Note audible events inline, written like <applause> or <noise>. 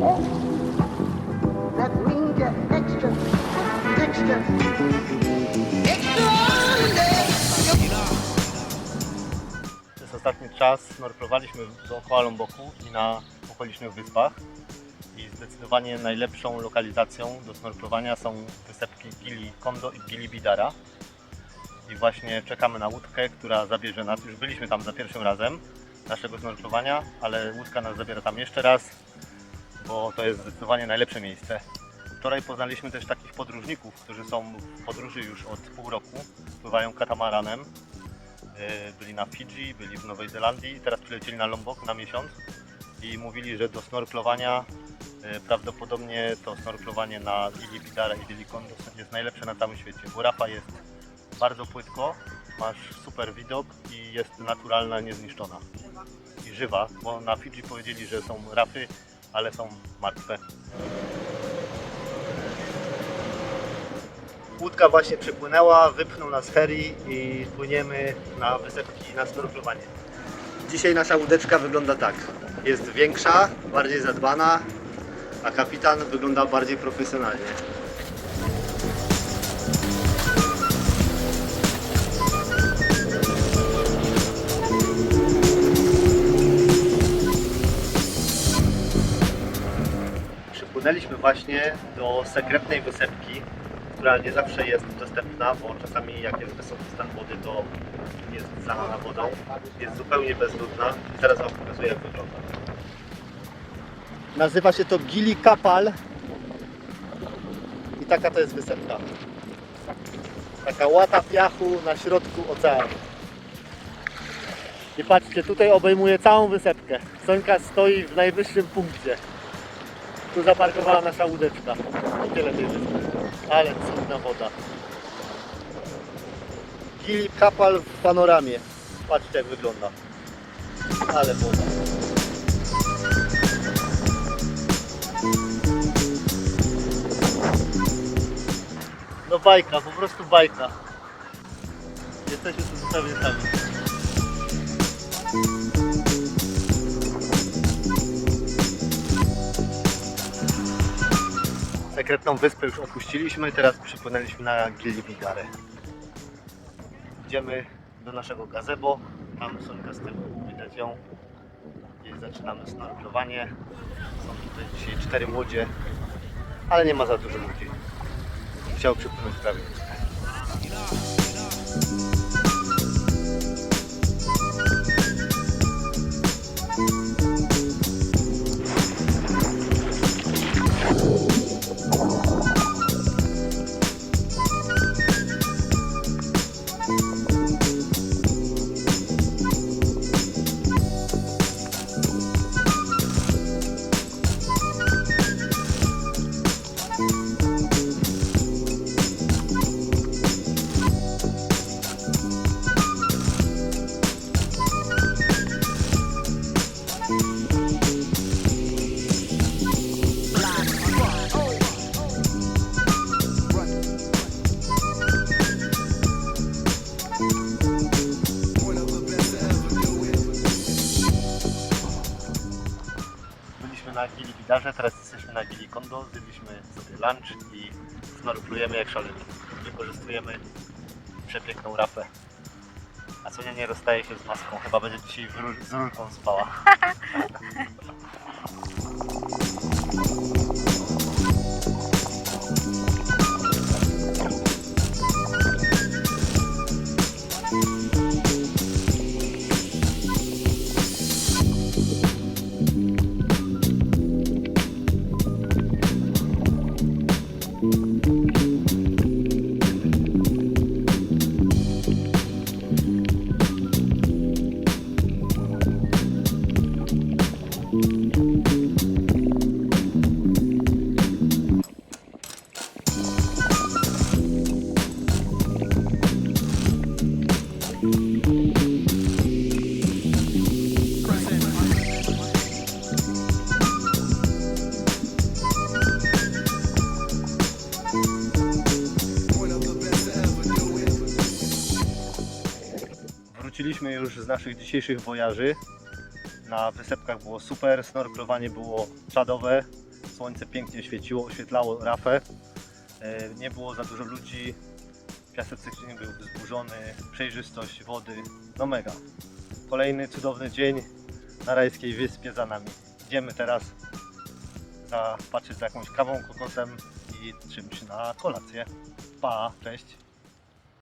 That extra, extra, extraordinary. Przez ostatni czas snorklowaliśmy dookoła Lomboku i na okolicznych wyspach. I zdecydowanie najlepszą lokalizacją do snorklowania są wysepki Gili Kondo i Gili Bidara. I właśnie czekamy na łódkę, która zabierze nas. Już byliśmy tam za pierwszym razem naszego snorklowania, ale łódka nas zabiera tam jeszcze raz, bo to jest zdecydowanie najlepsze miejsce. Wczoraj poznaliśmy też takich podróżników, którzy są w podróży już od pół roku. Pływają katamaranem E, byli na Fidżi, byli w Nowej Zelandii, teraz przylecieli na Lombok na miesiąc i mówili, że do snorklowania e, prawdopodobnie to snorklowanie na Lili Bidara i Lili Kondo jest najlepsze na całym świecie, bo rafa jest bardzo płytko, masz super widok i jest naturalna, niezniszczona i żywa, bo na Fidżi powiedzieli, że są rafy, ale są martwe. Łódka właśnie przypłynęła, wypchnął nas ferry i płyniemy na wysepki na snorklowanie. Dzisiaj nasza łódeczka wygląda tak. Jest większa, bardziej zadbana, a kapitan wygląda bardziej profesjonalnie. Przypłynęliśmy właśnie do sekretnej wysepki, która nie zawsze jest dostępna, bo czasami jak jest wysoki stan wody, to jest zalana wodą. Jest zupełnie bezludna i zaraz Wam pokazuję jak wygląda. Nazywa się to Gili Kapal i taka to jest wysepka. Taka łata piachu na środku oceanu. I patrzcie, tutaj obejmuje całą wysepkę. Sońka stoi w najwyższym punkcie. Tu zaparkowała nasza łódeczka. I tyle wyspy. Ale cudna woda. Gili kapal w panoramie. Patrzcie jak wygląda. Ale woda. No bajka, po prostu bajka. Jesteśmy tu zupełnie sami. Sekretną wyspę już opuściliśmy, teraz przypłynęliśmy na Gillibigarę. Idziemy do naszego gazebo, tam Sonka z tyłu, widać ją. I zaczynamy snorklowanie. Są tutaj dzisiaj cztery łodzie, ale nie ma za dużo ludzi. Chciał przypłynąć prawie. Gili Bidarze, teraz jesteśmy na Gili Kondo, zjedliśmy sobie lunch i snorklujemy jak szaleni. Wykorzystujemy przepiękną rafę. A Sonia nie rozstaje się z maską, chyba będzie dzisiaj z rulką spała. <laughs> Wróciliśmy już z naszych dzisiejszych wojaży. Na wysepkach było super, snorklowanie było czadowe. Słońce pięknie świeciło, oświetlało rafę. E, Nie było za dużo ludzi. Piasek nie był wzburzony, przejrzystość wody. No mega. Kolejny cudowny dzień na rajskiej wyspie za nami. Idziemy teraz zapatrzeć za jakąś kawą, kokosem i czymś na kolację. Pa, cześć.